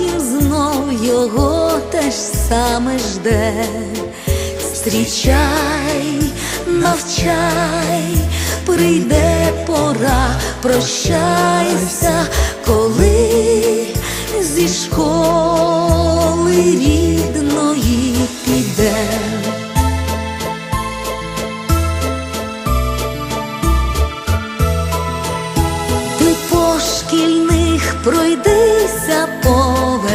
потім знов його те ж саме жде. Зустрічай, навчай, прийде пора, прощайся, коли зі школи рідної піде. Ти по шкільних пройдися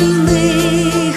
по шкільних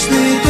Одвічний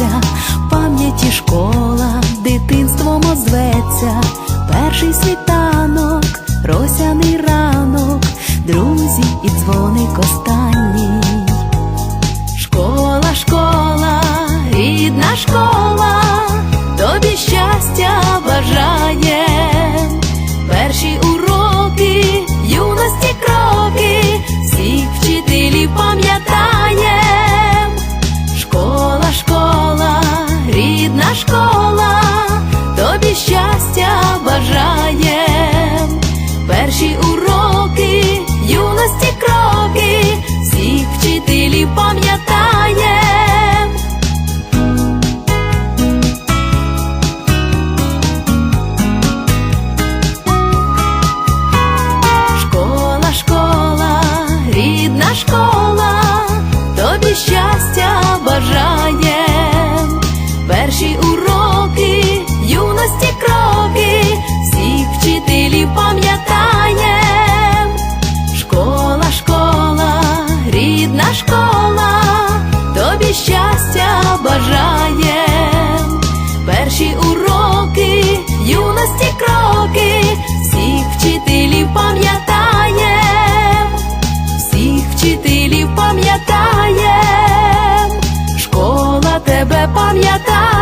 В пам'яті школа, дитинство озветься, перший світанок, росяний ранок, друзі і дзвони останній. Щастя бажаєм. Перші уроки, юності кроки, всіх вчителів пам'ятаєм. Школа, школа, рідна школа, пам'ятає.